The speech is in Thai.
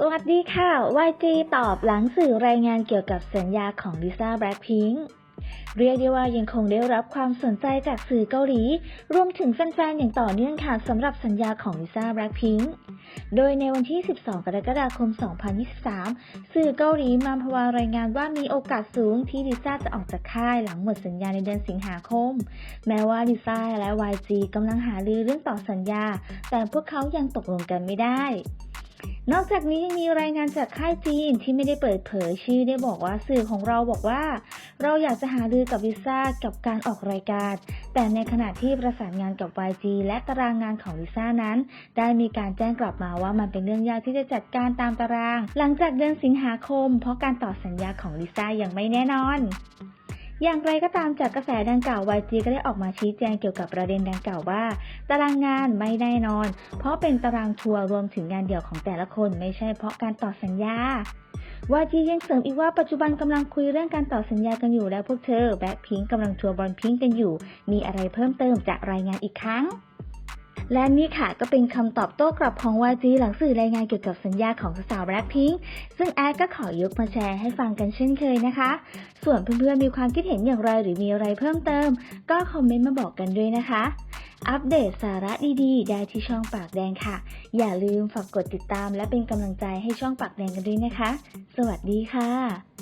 สวัสดีค่ะ YG ตอบหลังสื่อรายงานเกี่ยวกับสัญญาของลิซ่าแบล็คพิงค์เรียกได้ว่ายังคงได้รับความสนใจจากสื่อเกาหลี รวมถึงแฟนๆ อย่างต่อเนื่องค่ะสำหรับสัญญาของลิซ่าแบล็คพิงค์โดยในวันที่ 12 กรกฎาคม 2023 สื่อเกาหลีมามพวารายงานว่ามีโอกาสสูงที่ลิซ่าจะออกจากค่ายหลังหมดสัญญาในเดือนสิงหาคม แม้ว่าลิซ่าและ YG กำลังหารือเรื่องต่อสัญญา แต่พวกเขายังตกลงกันไม่ได้ นอกจากนี้ยังมีรายงานจากค่ายจีนที่ไม่ได้เปิดเผยชื่อได้บอกว่าสื่อของเราบอกว่า เราอยากจะหารือกับลิซ่ากับการออกรายการ แต่ในขณะที่ประสานงานกับ YG และตารางงานของลิซ่านั้น ได้มีการแจ้งกลับมาว่ามันเป็นเรื่องยากที่จะจัดการตามตาราง หลังจากเดือนสิงหาคม เพราะการต่อสัญญาของลิซ่ายังไม่แน่นอน อย่างไรก็ตามจากกระแสดังกล่าว YG ก็ได้ออกมาชี้แจงเกี่ยวกับประเด็นดังกล่าวว่า ตารางงานไม่แน่นอน เพราะเป็นตารางทัวร์รวมถึงงานเดี่ยวของแต่ละคนไม่ใช่เพราะการต่อสัญญา YG ยังเสริมอีกว่าปัจจุบันกำลังคุยเรื่องการต่อสัญญากันอยู่และพวกเธอแบ็คพิงกำลังทัวร์บอลพิงกันอยู่ มีอะไรเพิ่มเติมจะรายงานอีกครั้ง และนี่ค่ะก็เป็นคำตอบโต้กลับของ YG หลังสื่อรายงานเกี่ยวกับสัญญาของสาวแบล็คพิงซึ่งแอดก็ขอยกมาแชร์ให้ฟังกันเช่นเคยนะคะ ส่วนเพื่อนๆมีความคิดเห็นอย่างไรหรือมีอะไรเพิ่มเติม ก็คอมเมนต์มาบอกกันด้วยนะคะ อัปเดตสาระดีๆ ได้ที่ช่องปากแดงค่ะ อย่าลืมฝากกดติดตามและเป็นกำลังใจให้ช่องปากแดงกันด้วยนะคะ สวัสดีค่ะ